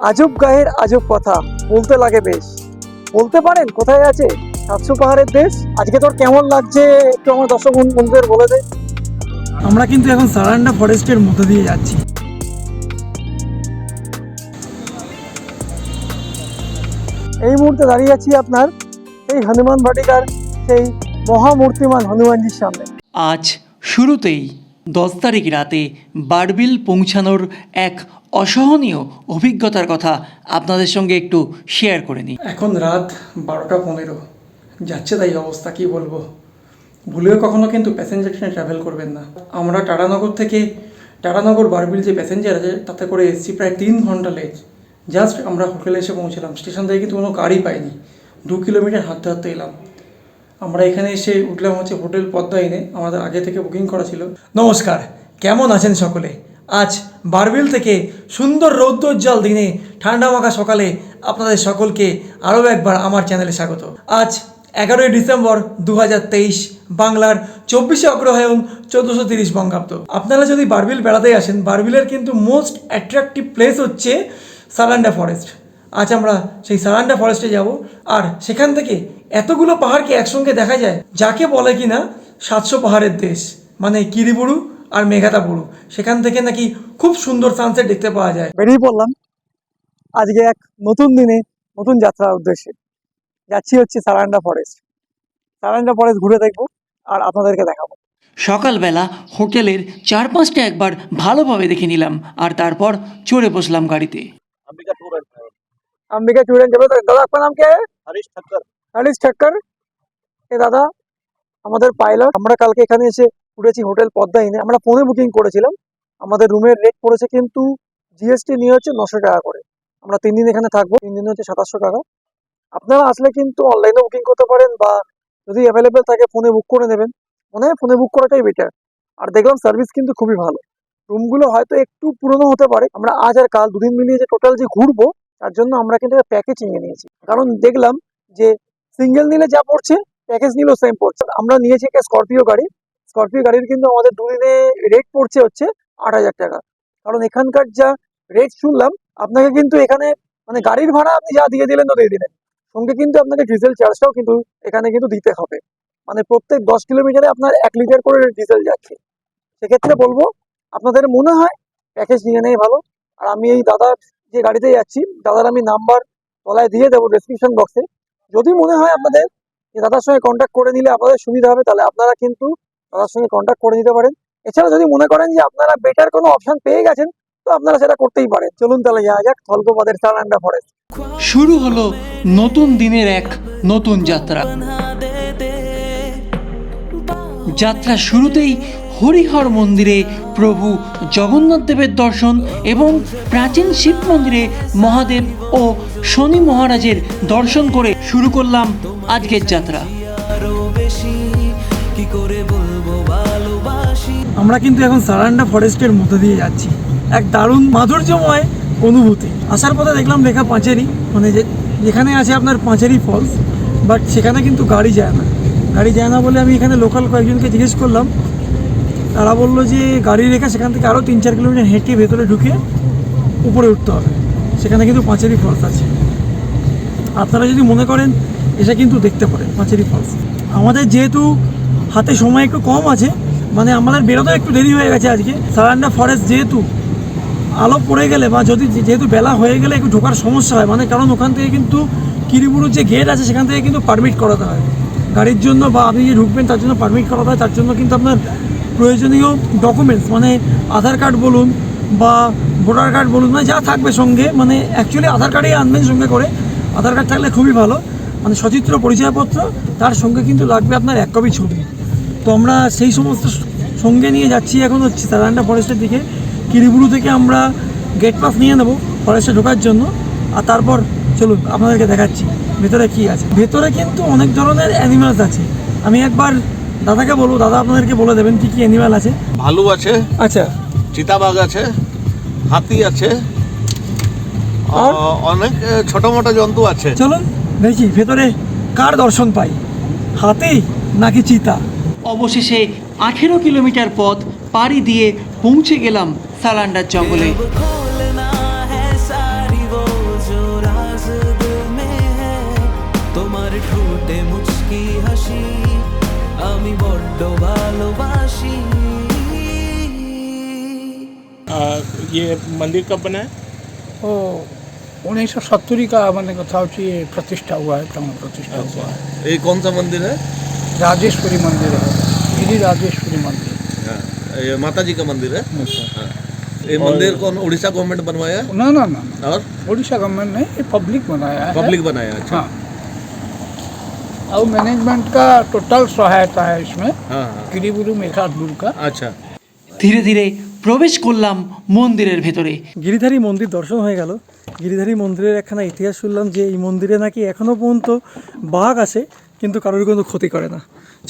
আজব গায়ের আজব কথা। বলতে লাগে বেশ। বলতে পারেন কোথায় আছে? সাতশো পাহাড়ের দেশ? আজকে তোর কেমন লাগছে? একটু আমার দর্শক বন্ধু- বন্ধুদের বলে দে। আমরা কিন্তু এখন সারান্ডা ফরেস্টের মধ্যে দিয়ে যাচ্ছি। এই মুহূর্তে দাঁড়িয়ে আছি আপনার এই হনুমান বাটিকার সেই মহামূর্তিমান হনুমানজির সামনে। আজ শুরুতেই দশ তারিখ রাতে বারবিল পৌঁছানোর এক অসহনীয় অভিজ্ঞতার কথা আপনাদের সঙ্গে একটু শেয়ার করে নিই। এখন রাত বারোটা পনেরো। যাচ্ছে তাই অবস্থা, কি বলব? ভুলেও কখনো কিন্তু প্যাসেঞ্জার ট্রেনে ট্রাভেল করবেন না। আমরা টাটানগর থেকে, টাটানগর বারবিল যে প্যাসেঞ্জার আছে, তাতে করে এসেছি প্রায় তিন ঘণ্টা লেট জাস্ট আমরা হোটেলে এসে পৌঁছলাম। স্টেশন থেকে কিন্তু কোনো গাড়ি পাইনি। দু কিলোমিটার হাঁটতে হাঁটতে এলাম। আমরা এখানে এসে উঠলাম হচ্ছে হোটেল পদ্মা ইনে আমাদের আগে থেকে বুকিং করা ছিল। নমস্কার, কেমন আছেন সকলে? আজ বারবিল থেকে সুন্দর রৌদ্রোজ্জ্বল দিনে ঠান্ডা মাখা সকালে আপনাদের সকলকে আরও একবার আমার চ্যানেলে স্বাগত। আজ এগারোই ডিসেম্বর দু হাজার তেইশ, বাংলার চব্বিশে অগ্রহায়ণ চোদ্দোশো তিরিশ বঙ্গাব্দ। আপনারা যদি বারবিল বেড়াতে আসেন, বারবিলের কিন্তু মোস্ট অ্যাট্রাকটিভ প্লেস হচ্ছে সালান্ডা ফরেস্ট। আজ আমরা সেই সারান্ডা ফরেস্টে যাব আর সেখান থেকে এতগুলো পাহাড়কে একসঙ্গে দেখা যায়, যাকে বলে কিনা সাতশো পাহাড়ের দেশ মানে কিরিবুরু। আর মেঘাতাবুরু সেখান থেকে নাকি খুব সুন্দর সানসেট দেখতে পাওয়া যায় বেরিয়ে পড়লাম আজকে এক নতুন দিনে নতুন যাত্রার উদ্দেশ্যে যাচ্ছি হচ্ছে সারান্ডা ফরেস্ট সারান্ডা ফরেস্ট ঘুরে দেখবো আর আপনাদেরকে দেখাবো সকালবেলা হোটেলের চার পাঁচটা একবার ভালোভাবে দেখে নিলাম আর তারপর চড়ে বসলাম গাড়িতে Ambika tour and travel Ambika student जब दादा आपका नाम क्या है हरीश ठक्कर হরিশ ঠক্কর এ দাদা আমাদের পাইলট আমরা কালকে এখানে এসে উঠেছি হোটেল পদ্মা ইনে আমরা ফোনে বুকিং করেছিলাম। আমাদের রুমের রেট পড়েছে কিন্তু জিএসটি নিয়ে হচ্ছে নশো টাকা করে। আমরা তিন দিন এখানে থাকব, তিন দিন হচ্ছে সাতাশশো টাকা। আপনারা আসলে কিন্তু অনলাইনে বুকিং করতে পারেন বা যদি অ্যাভেলেবেল থাকে ফোনে বুক করে নেবেন। মনে হয় ফোনে বুক করাটাই বেটার আর দেখলাম সার্ভিস কিন্তু খুবই ভালো। রুমগুলো হয়তো একটু পুরনো হতে পারে। আমরা আজ আর কাল দুদিন মিলিয়ে যে টোটাল যে ঘুরবো, তার জন্য আমরা কিন্তু প্যাকেজ নিয়ে নিয়েছি। কারণ দেখলাম যে সিঙ্গেল নিলে যা পড়ছে প্যাকেজ নিলেও সেম পড়ছে। আমরা নিয়েছি একটা স্করপিও গাড়ি। স্করপিও গাড়ির কিন্তু আমাদের দুদিনে রেট পড়ছে হচ্ছে আট হাজার টাকা। কারণ এখানকার যা রেট শুনলাম, আপনাকে কিন্তু এখানে মানে গাড়ির ভাড়া আপনি যা দিয়ে দিলেন তো দিয়ে দিলেন। সঙ্গে কিন্তু আপনাকে ডিজেল চার্জটাও কিন্তু এখানে কিন্তু দিতে হবে। মানে প্রত্যেক দশ কিলোমিটারে আপনার এক লিটার করে ডিজেল যাচ্ছে। সেক্ষেত্রে বলব, আপনাদের মনে হয় প্যাকেজ নিয়ে নেই ভালো। আর আমি এই দাদার যে গাড়িতে যাচ্ছি, দাদার আমি নাম্বার তলায় দিয়ে দেবো ডেসক্রিপশন বক্সে যদি মনে হয় আপনাদের যে দাদার সঙ্গে কন্ট্যাক্ট করে নিলে আপনাদের সুবিধা হবে, তাহলে আপনারা কিন্তু দাদার সঙ্গে কন্ট্যাক্ট করে নিতে পারেন। এছাড়া যদি মনে করেন যে আপনারা বেটার কোনো অপশন পেয়ে গেছেন, তো আপনারা সেটা করতেই পারেন। চলুন তাহলে যাওয়া যাক থলকোপাদের সারান্ডা ফরেস্ট শুরু হলো নতুন দিনের এক নতুন যাত্রা। যাত্রা শুরুতেই হরিহর মন্দিরে প্রভু জগন্নাথ দেবের দর্শন এবং প্রাচীন শিব মন্দিরে মহাদেব ও শনি মহারাজের দর্শন করে শুরু করলাম আজকের যাত্রা। আমরা কিন্তু এখন সারান্ডা ফরেস্টের মধ্যে দিয়ে যাচ্ছি। এক দারুণ মাধুর্যময় অনুভূতি। আসার পথে দেখলাম লেখা পাঁচেরি মানে যে যেখানে আছে আপনার পাঁচেরি ফলস, বাট সেখানে কিন্তু গাড়ি যায় না। গাড়ি যায় না বলে আমি এখানে লোকাল কয়েকজনকে জিজ্ঞেস করলাম। তারা বলল যে গাড়ি রেখা সেখান থেকে আরও তিন চার কিলোমিটার হেঁটে ভেতরে ঢুকে উপরে উঠতে হবে। সেখানে কিন্তু পাঁচেরি ফলস আছে। আপনারা যদি মনে করেন এসে কিন্তু দেখতে পারেন, পাঁচেরি ফলস। আমাদের যেহেতু হাতে সময় একটু কম আছে মানে আমাদের বেরোতে একটু দেরি হয়ে গেছে আজকে। সারান্ডা ফরেস্ট যেহেতু আলো পড়ে গেলে বা যদি যেহেতু বেলা হয়ে গেলে একটু ঢোকার সমস্যা হয় মানে কারণ ওখান থেকে কিন্তু কিরিবুরুর যে গেট আছে, সেখান থেকে কিন্তু পারমিট করাতে হয়। গাড়ির জন্য বা আপনি যে ঢুকবেন, তার জন্য পারমিট করাতে হয়, তার জন্য কিন্তু আপনার প্রয়োজনীয় ডকুমেন্টস মানে আধার কার্ড বলুন বা ভোটার কার্ড বলুন মানে যা থাকবে সঙ্গে মানে অ্যাকচুয়ালি আধার কার্ডই আনবেন সঙ্গে করে। আধার কার্ড থাকলে খুবই ভালো। মানে সচিত্র পরিচয়পত্র, তার সঙ্গে কিন্তু লাগবে আপনার এক কপি ছবি। তো আমরা সেই সমস্ত সঙ্গে নিয়ে যাচ্ছি এখন হচ্ছে সারান্ডা ফরেস্টের দিকে। কিরিবুরু থেকে আমরা গেট পাস নিয়ে নেব ফরেস্টে ঢোকার জন্য। আর তারপর চলুন আপনাদেরকে দেখাচ্ছি ভেতরে কি আছে। ভেতরে কিন্তু অনেক ধরনের অ্যানিমালস আছে। আমি একবার দাদাকে বলব দাদা আপনাদেরকে বলে দেবেন কি কি অ্যানিমাল আছে। ভালু আছে আচ্ছা। চিতাবাঘ আছে হাতি আছে? অনেক ছোট মোটো জন্তু আছে। চলুন দেখি ভেতরে কার দর্শন পাই? হাতি নাকি চিতা? অবশেষে আঠেরো কিলোমিটার পথ পাড়ি দিয়ে পৌঁছে গেলাম সালান্ডার জঙ্গলে তোমার ঠোঁটে মুচকি হাসি আমি বড্ড ভালোবাসি ये मंदिर कब बना है ओ उन्नीस सौ सत्तर का मैंने कथा प्रतिष्ठा हुआ है प्राण प्रतिष्ठा हुआ है ये कौन सा मंदिर है राजेश्वरी मंदिर है गिरी राजेश्वरी मंदिर हाँ, ये माता जी का मंदिर है हाँ। ये मंदिर कौन उड़ीसा गवर्नमेंट बनवाया ना ना ना ना और उड़ीसा गवर्नमेंट ने ये पब्लिक बनाया है पब्लिक बनाया अच्छा हाँ और मैनेजमेंट का टोटल सहायता है इसमें हाँ हाँ गिरिबुरु मेघाटबुरु का अच्छा ধীরে ধীরে প্রবেশ করলাম মন্দিরের ভেতরে গিরিধারী মন্দির দর্শন হয়ে গেল গিরিধারী মন্দিরের একখানা ইতিহাস শুনলাম যে এই মন্দিরে নাকি এখনও পর্যন্ত বাঘ আসে কিন্তু কারোর কোনো ক্ষতি করে না।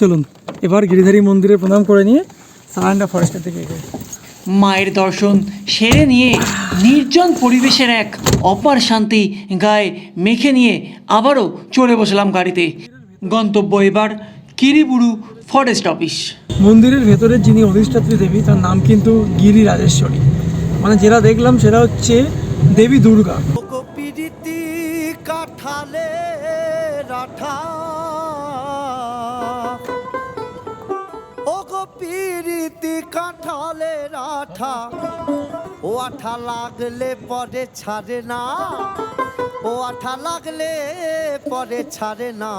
চলুন এবার গিরিধারী মন্দিরে প্রণাম করে নিয়ে সারান্ডা ফরেস্টের দিকে এগোই। মায়ের দর্শন সেরে নিয়ে নির্জন পরিবেশের এক অপার শান্তি গায়ে মেখে নিয়ে আবারও চলে বসলাম গাড়িতে। গন্তব্য এবার কিরিবুরু ফরেস্ট অফিস মন্দিরের ভেতরে যিনি অধিষ্ঠাত্রী দেবী তার নাম কিন্তু গিরি রাজেশ্বরী মানে যেটা দেখলাম সেটা হচ্ছে দেবী দুর্গা। পিরিতি কাঠালে রাঠা ও আঠা লাগলে পরে ছাড়ে না। ও আঠা লাগলে পরে ছাড়ে না।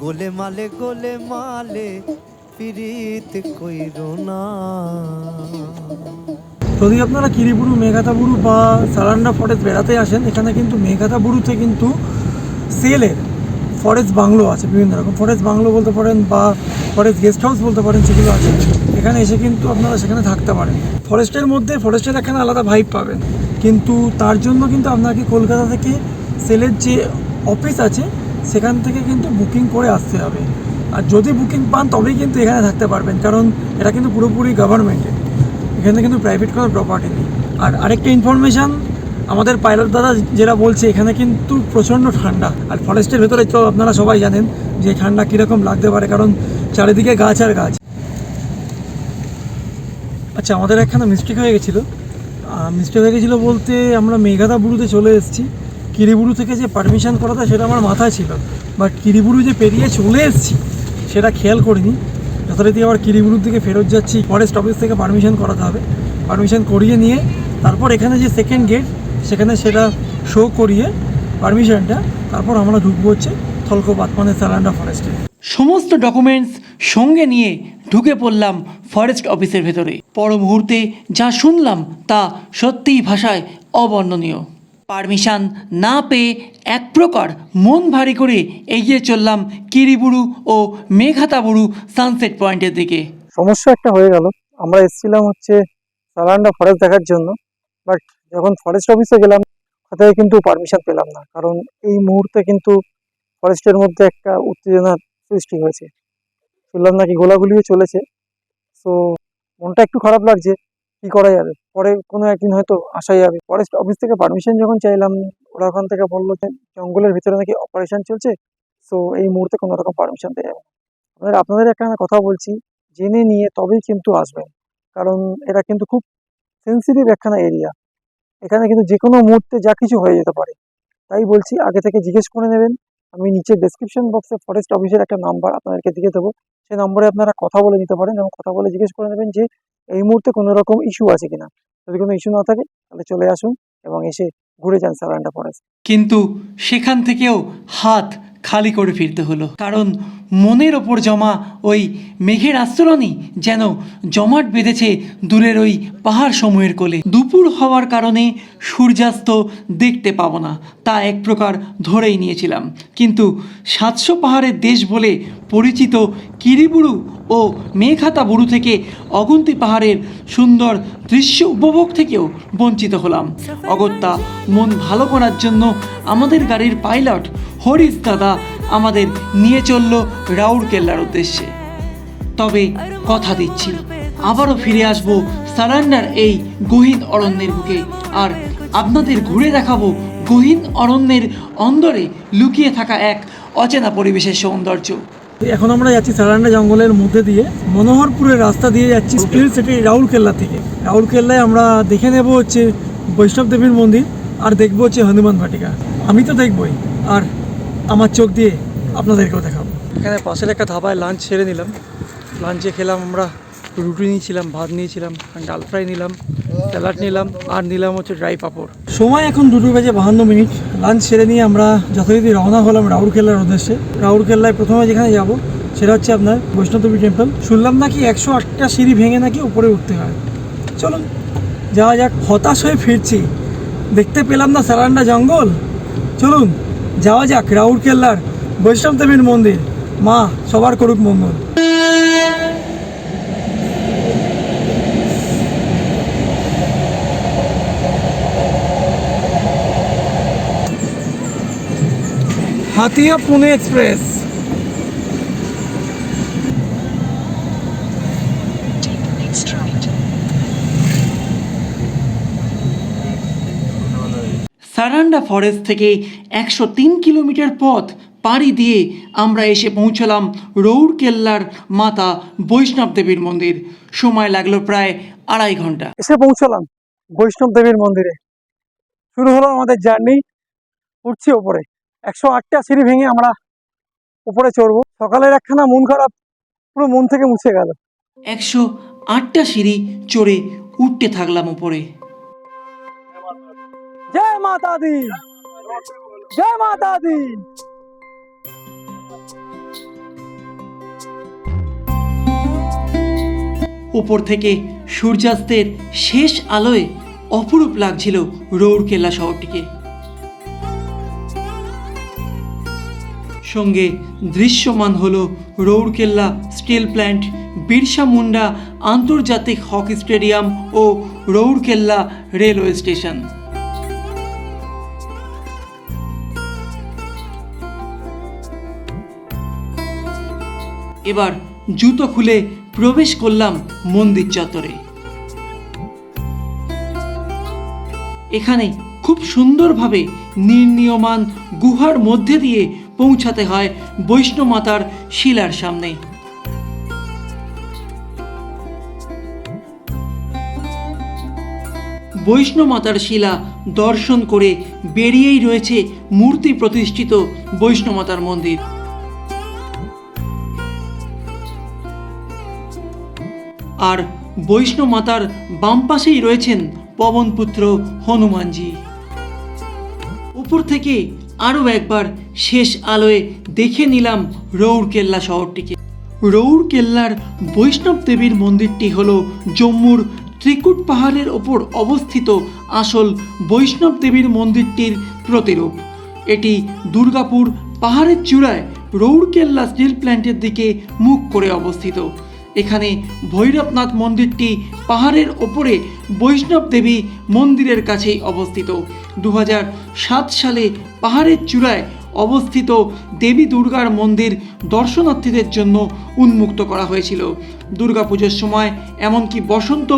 গোলে মালে গোলে মালে পিরিত কইরো না। যদি আপনারা কিরিবুরু, মেঘাতাবুরু বা সালান্ডা ফরেস্ট বেড়াতে আসেন। এখানে কিন্তু মেঘাতাবুরুতে কিন্তু সেলের ফরেস্ট বাংলো আছে, বিভিন্ন রকম। ফরেস্ট বাংলো বলতে পারেন বা ফরেস্ট গেস্ট হাউস বলতে পারেন সেগুলো আছে। এখানে এসে কিন্তু আপনারা সেখানে থাকতে পারেন। ফরেস্টের মধ্যে, ফরেস্টের এখানে আলাদা ভাইব পাবেন। কিন্তু তার জন্য কিন্তু আপনাকে কলকাতা থেকে সেলের যে অফিস আছে, সেখান থেকে কিন্তু বুকিং করে আসতে হবে। আর যদি বুকিং পান, তবেই কিন্তু এখানে থাকতে পারবেন। কারণ এটা কিন্তু পুরোপুরি গভর্নমেন্টের এখানে কিন্তু প্রাইভেট কোনো প্রপার্টি নেই। আর আরেকটা ইনফরমেশান আমাদের পাইলট দাদা যেটা বলছে, এখানে কিন্তু প্রচণ্ড ঠান্ডা। আর ফরেস্টের ভেতরে তো আপনারা সবাই জানেন যে ঠান্ডা কীরকম লাগতে পারে, কারণ চারিদিকে গাছ আর গাছ। আচ্ছা আমাদের একখানা মিস্টেক হয়ে গেছিল। মিস্টেক হয়ে গেছিল বলতে আমরা মেঘাদা বুড়ুতে চলে এসেছি। কিরিবুরু থেকে যে পারমিশন করাটা সেটা আমার মাথায় ছিল। বাট কিরিবুরু যে পেরিয়ে চলে এসেছি, সেটা খেয়াল করিনি। যথারীতি আবার কিরিবুরুর দিকে ফেরত যাচ্ছি। ফরেস্ট অফিস থেকে পারমিশন করাতে হবে। পারমিশন করিয়ে নিয়ে তারপর এখানে যে সেকেন্ড গেট সেখানে সেটা শো করিয়ে পারমিশনটা তারপর আমরা ঢুকবো হচ্ছে থলকোপাত মানে সালান্ডা ফরেস্টে সমস্ত ডকুমেন্টস সঙ্গে নিয়ে ঢুকে পড়লাম ফরেস্ট অফিসের ভেতরে। পর মুহূর্তে যা শুনলাম তা সত্যিই ভাষায় অবর্ণনীয়। পারমিশন না পেয়ে এক প্রকার মন ভারী করে এগিয়ে চললাম কিরিবুরু ও মেঘাতাবুরু সানসেট পয়েন্টের দিকে। সমস্যা একটা হয়ে গেল। আমরা এসেছিলাম হচ্ছে সালান্ডা ফরেস্ট দেখার জন্য বাট যখন ফরেস্ট অফিসে গেলাম কোথায় কিন্তু পারমিশন পেলাম না। কারণ এই মুহূর্তে কিন্তু ফরেস্টের মধ্যে একটা উত্তেজনার সৃষ্টি হয়েছে। শুনলাম নাকি গোলাগুলিও চলেছে। সো মনটা একটু খারাপ লাগছে, কি করা যাবে? পরে কোনো একদিন হয়তো আসা যাবে ফরেস্ট অফিস থেকে পারমিশন যখন চাইলাম, ওরা ওখান থেকে বলল যে, জঙ্গলের ভিতরে নাকি অপারেশন চলছে? সো এই মুহূর্তে কোনো রকম পারমিশন দেওয়া যাবে। আপনাদের আপনাদের একটা কথা বলছি, জেনে নিয়ে তবেই কিন্তু আসবেন। কারণ এটা কিন্তু খুব সেন্সিটিভ একখানা এরিয়া এখানে কিন্তু যে কোনো মুহূর্তে যা কিছু হয়ে যেতে পারে। তাই বলছি, আগে থেকে জিজ্ঞেস করে নেবেন। আমি নিচে ডেসক্রিপশন বক্সে ফরেস্ট অফিসের একটা নাম্বার আপনাদেরকে দিয়ে দেবো। সেই নম্বরে আপনারা কথা বলে নিতে পারেন এবং কথা বলে জিজ্ঞেস করে নেবেন যে, এই মুহূর্তে কোনো রকম ইস্যু আছে কিনা। যদি কোনো ইস্যু না থাকে, তাহলে চলে আসুন এবং এসে ঘুরে যান সালান্ডা ফরেস্ট কিন্তু সেখান থেকেও হাত খালি করে ফিরতে হলো। কারণ মনের ওপর জমা ওই মেঘের আস্তরণই যেন জমাট বেঁধেছে দূরের ওই পাহাড় সমূহের কোলে। দুপুর হওয়ার কারণে সূর্যাস্ত দেখতে পাবো না, তা এক প্রকার ধরেই নিয়েছিলাম। কিন্তু সাতশো পাহাড়ের দেশ বলে পরিচিত কিরিবুরু ও মেঘাতা বুড়ু থেকে অগুন্তি পাহাড়ের সুন্দর দৃশ্য উপভোগ থেকেও বঞ্চিত হলাম। অগত্যা মন ভালো করার জন্য আমাদের গাড়ির পাইলট হরিশ দাদা আমাদের নিয়ে চলল রাউরকেল্লার উদ্দেশ্যে। তবে কথা দিচ্ছি আবারও ফিরে আসব সারান্ডার এই গহীন অরণ্যের বুকে আর আপনাদের ঘুরে দেখাবো গহীন অরণ্যের অন্দরে লুকিয়ে থাকা এক অচেনা পরিবেশের সৌন্দর্য। এখন আমরা যাচ্ছি সারান্ডা জঙ্গলের মধ্যে দিয়ে মনোহরপুরের রাস্তা দিয়ে যাচ্ছি স্টিল সিটি রাউরকেল্লা থেকে। রাউরকেল্লায় আমরা দেখে নেব হচ্ছে বৈষ্ণব দেবীর মন্দির আর দেখব হচ্ছে হনুমান ভাটিকা আমি তো দেখবই আর আমার চোখ দিয়ে আপনাদেরকেও দেখাবো। এখানে পাশের একটা ধাবায় লাঞ্চ সেরে নিলাম। লাঞ্চে খেলাম আমরা রুটি নিয়েছিলাম ভাত নিয়েছিলাম ডাল ফ্রাই নিলাম স্যালাড নিলাম আর নিলাম হচ্ছে ড্রাই পাঁপড়। সময় এখন দুটো বেজে বাহান্ন মিনিট। লাঞ্চ সেরে নিয়ে আমরা যথারীতি রওনা হলাম রাউরকেল্লার উদ্দেশ্যে। রাউরকেল্লায় প্রথমে যেখানে যাব সেটা হচ্ছে আপনার বৈষ্ণবদেবী টেম্পল শুনলাম নাকি একশো আটটা সিঁড়ি ভেঙে নাকি উপরে উঠতে হয়। চলুন যাওয়া যাক। হতাশ হয়ে ফিরছি। দেখতে পেলাম না সারান্ডা জঙ্গল। চলুন যাওয়া যাক রাউরকেল্লার বৈষ্ণবদেবীর মন্দির। মা সবার করুক মঙ্গল। হাতিয়া পুনে এক্সপ্রেস। সারান্ডা ফরেস্ট থেকে একশো তিন কিলোমিটার পথ পাড়ি দিয়ে আমরা এসে পৌঁছলাম রৌরকেল্লার মাতা বৈষ্ণব দেবীর মন্দির। সময় লাগল প্রায় আড়াই ঘণ্টা। এসে পৌঁছলাম বৈষ্ণব দেবীর মন্দিরে। শুরু হলো আমাদের জার্নি উঠছি ওপরে। একশো আটটা সিঁড়ি ভেঙে আমরা উপরে চড়বো। সকালের একখানা মন খারাপ পুরো মন থেকে মুছে গেল। একশো আটটা সিঁড়ি চড়ে উঠতে থাকলাম উপরে মাতা দি জয় মাতা দি উপর থেকে সূর্যাস্তের শেষ আলোয় অপরূপ লাগছিল রৌরকেল্লা শহরটিকে। সঙ্গে দৃশ্যমান হলো রৌরকেল্লা স্টিল প্ল্যান্ট, বিরসা মুন্ডা আন্তর্জাতিক হকি স্টেডিয়াম ও রৌরকেল্লা রেলওয়ে স্টেশন। এবার জুতো খুলে প্রবেশ করলাম মন্দির চত্বরে। এখানে খুব সুন্দরভাবে নির্ণীয়মান গুহার মধ্যে দিয়ে পৌঁছাতে হয় বৈষ্ণব মাতার শিলার সামনে। বৈষ্ণব মাতার শিলা দর্শন করে বেরিয়েই রয়েছে মূর্তি প্রতিষ্ঠিত বৈষ্ণব মাতার মন্দির। আর বৈষ্ণব মাতার বাম পাশেই রয়েছেন পবনপুত্র হনুমানজি। উপর থেকে আরও একবার শেষ আলোয় দেখে নিলাম রৌরকেল্লা শহরটিকে। রৌরকেল্লার বৈষ্ণব দেবীর মন্দিরটি হল জম্মুর ত্রিকুট পাহাড়ের ওপর অবস্থিত আসল বৈষ্ণব দেবীর মন্দিরটির প্রতিরূপ। এটি দুর্গাপুর পাহাড়ের চূড়ায় রৌরকেল্লা স্টিল প্ল্যান্টের দিকে মুখ করে অবস্থিত। এখানে ভৈরবনাথ মন্দিরটি পাহাড়ের ওপরে বৈষ্ণব দেবী মন্দিরের কাছেই অবস্থিত। দু সালে পাহাড়ের চূড়ায় অবস্থিত দেবী দুর্গার মন্দির দর্শনার্থীদের জন্য উন্মুক্ত করা হয়েছিল। দুর্গাপুজোর সময় এমনকি বসন্ত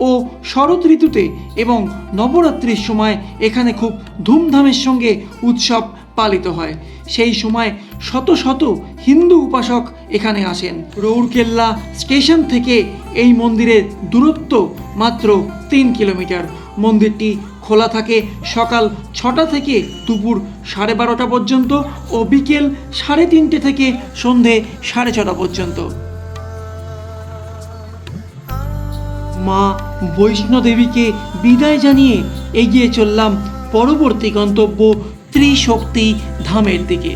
ও শরৎ ঋতুতে এবং নবরাত্রির সময় এখানে খুব ধুমধামের সঙ্গে উৎসব পালিত হয়। সেই সময় শত শত হিন্দু উপাসক এখানে আসেন। রৌরকেল্লা স্টেশন থেকে এই মন্দিরের দূরত্ব মাত্র তিন কিলোমিটার। মন্দিরটি খোলা থাকে সকাল ছটা থেকে দুপুর সাড়ে বারোটা পর্যন্ত ও বিকেল সাড়ে তিনটে থেকে সন্ধে সাড়ে ছটা পর্যন্ত। মা বৈষ্ণোদেবীকে বিদায় জানিয়ে এগিয়ে চললাম পরবর্তী গন্তব্য ত্রিশক্তি ধামের দিকে।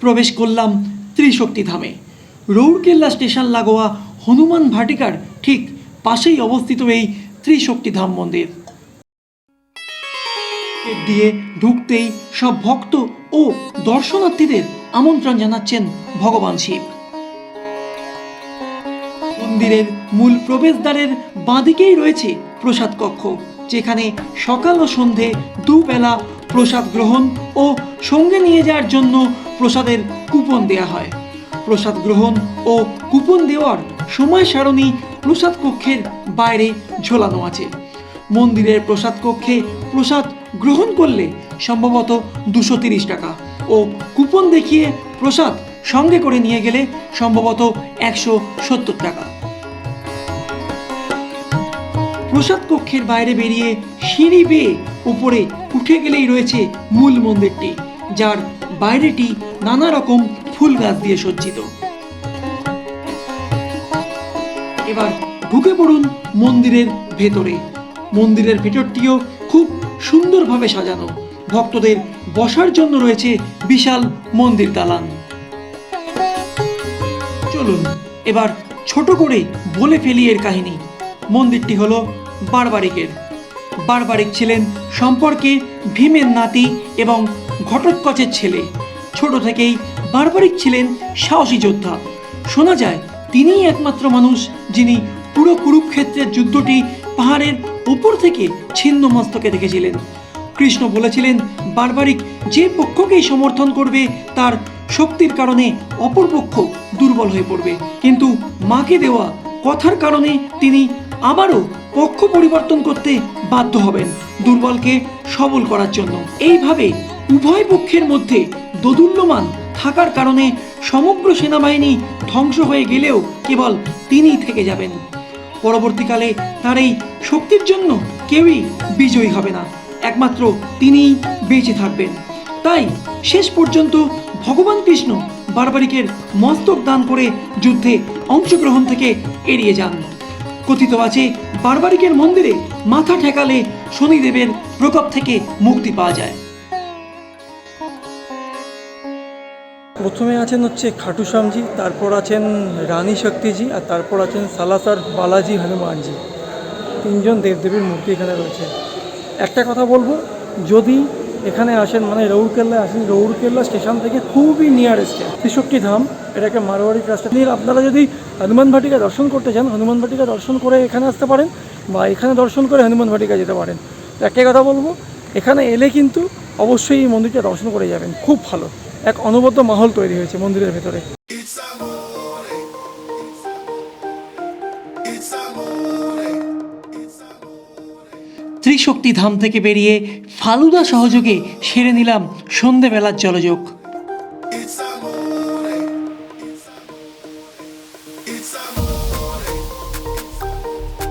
প্রবেশ করলাম ত্রিশক্তি ধামে। রৌরকেল্লা স্টেশন লাগোয়া হনুমান ভাটিকার ঠিক পাশেই অবস্থিত এই ত্রিশক্তি ধাম মন্দির। দিয়ে ঢুকতেই সব ভক্ত ও দর্শনার্থীদের আমন্ত্রণ জানাচ্ছেন ভগবান শিব। মন্দিরের মূল প্রবেশদ্বারের বাঁদিকেই রয়েছে প্রসাদ কক্ষ, যেখানে সকাল ও সন্ধে দুবেলা প্রসাদ গ্রহণ ও সঙ্গে নিয়ে যাওয়ার জন্য প্রসাদের কুপন দেওয়া হয়। প্রসাদ গ্রহণ ও কুপন দেওয়ার সময় সারণী প্রসাদ কক্ষের বাইরে ঝোলানো আছে। মন্দিরের প্রসাদ কক্ষে প্রসাদ গ্রহণ করলে সম্ভবত দুশো তিরিশ টাকা ও কুপন দেখিয়ে প্রসাদ সঙ্গে করে নিয়ে গেলে সম্ভবত একশো সত্তর টাকা। প্রসাদ কক্ষের বাইরে বেরিয়ে সিঁড়ি বেয়ে উপরে উঠে গেলেই রয়েছে মূল মন্দিরটি, যার বাইরেটি নানা রকম ফুল গাছ দিয়ে সজ্জিত। এবার ঢুকে পড়ুন মন্দিরের ভেতরে। মন্দিরের ভেতরটিও খুব সুন্দরভাবে সাজানো। ভক্তদের বসার জন্য রয়েছে বিশাল মন্দির দালান। চলুন, এবার ছোট করে বলে ফেলি এর কাহিনী। মন্দিরটি হল বারবারিকের। বারবারিক ছিলেন সম্পর্কে ভীমের নাতি এবং ঘটোৎকচের ছেলে। ছোট থেকেই বারবারিক ছিলেন সাহসী যোদ্ধা। শোনা যায়, তিনিই একমাত্র মানুষ যিনি পুরো কুরুক্ষেত্রের যুদ্ধটি পাহাড়ের উপর থেকে ছিন্ন মস্তকে দেখেছিলেন। কৃষ্ণ বলেছিলেন, বারবারিক যে পক্ষকেই সমর্থন করবে, তার শক্তির কারণে অপর পক্ষ দুর্বল হয়ে পড়বে। কিন্তু মাকে দেওয়া কথার কারণে তিনি আবারও পক্ষ পরিবর্তন করতে বাধ্য হবেন দুর্বলকে সবল করার জন্য। এইভাবে উভয় পক্ষের মধ্যে দোদুল্যমান থাকার কারণে সমগ্র সেনাবাহিনী ধ্বংস হয়ে গেলেও কেবল তিনিই থেকে যাবেন। পরবর্তীকালে তার এই শক্তির জন্য কেউই বিজয়ী হবে না, একমাত্র তিনিই বেঁচে থাকবেন। তাই শেষ পর্যন্ত ভগবান কৃষ্ণ বারবারিকের মস্তক দান করে যুদ্ধে অংশগ্রহণ থেকে এড়িয়ে যান। কথিত আছে বারবারিকের মন্দিরে মাথা ঠেকালে শনিদেবের প্রকোপ থেকে মুক্তি পাওয়া যায়। প্রথমে আছেন হচ্ছে খাটু শ্যামজি, তারপর আছেন রানী শক্তিজি, আর তারপর আছেন সালাসার বালাজি হনুমানজি। তিনজন দেবদেবীর মূর্তি এখানে রয়েছে। একটা কথা বলব, যদি এখানে আসেন মানে রৌরকেল্লায় আসেন। রৌরকেল্লা স্টেশন থেকে খুবই নিয়ারেস্ট তেষট্টি ধাম এটাকে মারোয়ারি রাস্তা। নিয়ে আপনারা যদি হনুমান ভাটিকা দর্শন করতে চান, হনুমান ভাটিকা দর্শন করে এখানে আসতে পারেন বা এখানে দর্শন করে হনুমান ভাটিকা যেতে পারেন। একটাই কথা বলব, এখানে এলে কিন্তু অবশ্যই এই মন্দিরটা দর্শন করে যাবেন। খুব ভালো। এক অনবদ্য মাহল তৈরি হয়েছে মন্দিরের ভেতরে। ত্রিশক্তি ধাম থেকে বেরিয়ে ফালুদা সহযোগে সেরে নিলাম সন্ধেবেলার জলযোগ।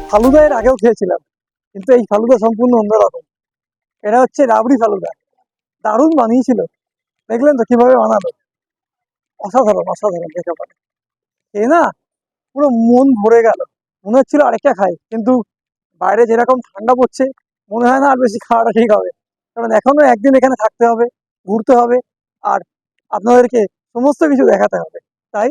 ফালুদা এর আগেও খেয়েছিলাম, কিন্তু এই ফালুদা সম্পূর্ণ অন্যরকম। এটা হচ্ছে রাবড়ি ফালুদা, দারুণ বানিয়েছিল। দেখলেন তো কীভাবে বানালো? অসাধারণ অসাধারণ দেখে পারে এ না, পুরো মন ভরে গেল। মনে হচ্ছিল আরেকটা খাই, কিন্তু বাইরে যেরকম ঠান্ডা পড়ছে মনে হয় না আর বেশি খাওয়াটা ঠিক হবে। কারণ এখনও একদিন এখানে থাকতে হবে, ঘুরতে হবে, আর আপনাদেরকে সমস্ত কিছু দেখাতে হবে। তাই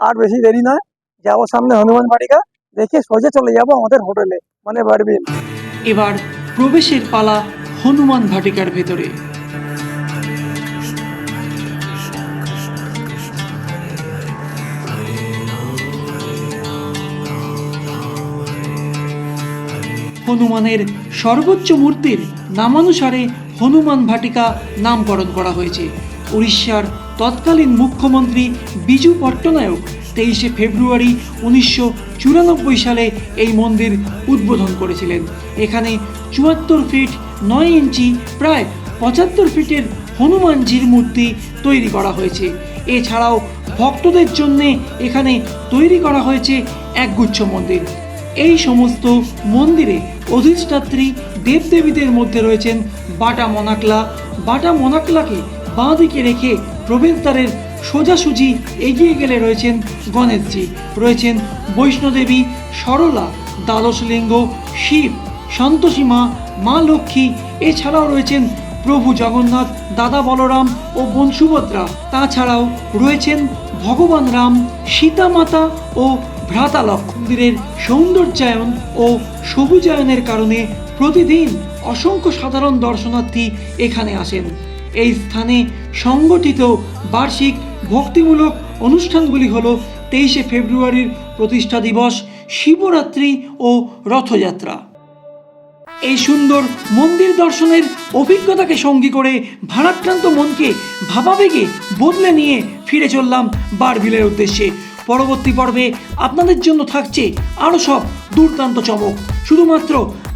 আর বেশি দেরি নয়, যাব সামনে হনুমান বাড়িকা দেখে সোজা চলে যাব আমাদের হোটেলে মানে বাড়বে এবার প্রবেশের পালা হনুমান ভাটিকার ভেতরে। হনুমানের সর্বোচ্চ মূর্তির নামানুসারে হনুমান ভাটিকা নামকরণ করা হয়েছে। উড়িষ্যার তৎকালীন মুখ্যমন্ত্রী বিজু পট্টনায়ক তেইশে ফেব্রুয়ারি উনিশশো চুরানব্বই সালে এই মন্দির উদ্বোধন করেছিলেন। এখানে চুয়াত্তর ফিট নয় ইঞ্চি, প্রায় পঁচাত্তর ফিটের হনুমানজির মূর্তি তৈরি করা হয়েছে। এছাড়াও ভক্তদের জন্যে এখানে তৈরি করা হয়েছে একগুচ্ছ মন্দির। এই সমস্ত মন্দিরে অধিষ্ঠাত্রী দেবদেবীদের মধ্যে রয়েছেন বাটা মনাকলা। বাটা মনাকলাকে বাঁ দিকে রেখে প্রবেশদ্বারের সোজাসুজি এগিয়ে গেলে রয়েছেন গণেশজি। রয়েছেন বৈষ্ণোদেবী সরলা, দ্বাদশলিঙ্গ, শিব সন্তোষী মা মা লক্ষ্মী। এছাড়াও রয়েছেন প্রভু জগন্নাথ, দাদা বলরাম ও বোন সুভদ্রা তাছাড়াও রয়েছেন ভগবান রাম সীতা মাতা ও ভ্রাতা লক্ষ্মণ সৌন্দর্যায়ন ও সবুজায়নের কারণে প্রতিদিন অসংখ্য সাধারণ দর্শনার্থী এখানে আসেন। এই স্থানে সংগঠিত বার্ষিক ভক্তিমূলক অনুষ্ঠানগুলি হল তেইশে ফেব্রুয়ারির প্রতিষ্ঠা দিবস, শিবরাত্রি ও রথযাত্রা। এই সুন্দর মন্দির দর্শনের অভিজ্ঞতাকে সঙ্গী করে ভারাক্রান্ত মনকে ভাবাবেগে বদলে নিয়ে ফিরে চললাম বারবিলের উদ্দেশ্যে। পরবর্তী পর্বে আপনাদের জন্য থাকছে আরও সব দুর্দান্ত চমক। শুধুমাত্র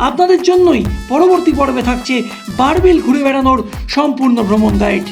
আপনাদের জন্যই পরবর্তী পর্বে থাকছে বারবিল ঘুরে বেড়ানোর সম্পূর্ণ ভ্রমণ গাইড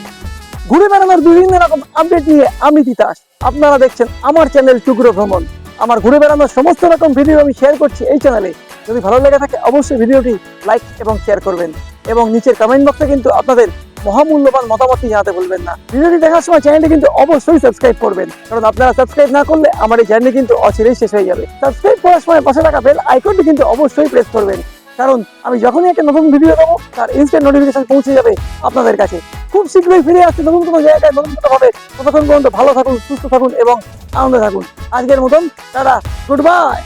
ঘুরে বেড়ানোর বিভিন্ন রকম আপডেট নিয়ে আমি তিতাস। আপনারা দেখছেন আমার চ্যানেল টুকরো ভ্রমণ। আমার ঘুরে বেড়ানোর সমস্ত রকম ভিডিও আমি শেয়ার করছি এই চ্যানেলে যদি ভালো লেগে থাকে, অবশ্যই ভিডিওটি লাইক এবং শেয়ার করবেন। এবং নিচের কমেন্ট বক্সে কিন্তু আপনাদের মহামূল্যবান মতামতটি জানাতে ভুলবেন না। ভিডিওটি দেখার সময় চ্যানেলটি কিন্তু অবশ্যই সাবস্ক্রাইব করবেন। কারণ আপনারা সাবস্ক্রাইব না করলে আমার এই জার্নি কিন্তু অচিরেই শেষ হয়ে যাবে। সাবস্ক্রাইব করার সময় পাশে থাকা বেল আইকনটি কিন্তু অবশ্যই প্রেস করবেন। কারণ আমি যখনই একটা নতুন ভিডিও দেবো, তার ইনস্ট্যান্ট নোটিফিকেশন পৌঁছে যাবে আপনাদের কাছে। খুব শীঘ্রই ফিরে আসছে নতুন কোনো জায়গায়, নতুন কোনো ভাবে। ততক্ষণ পর্যন্ত ভালো থাকুন, সুস্থ থাকুন এবং আনন্দে থাকুন। আজকের মতন, টাটা গুড বাই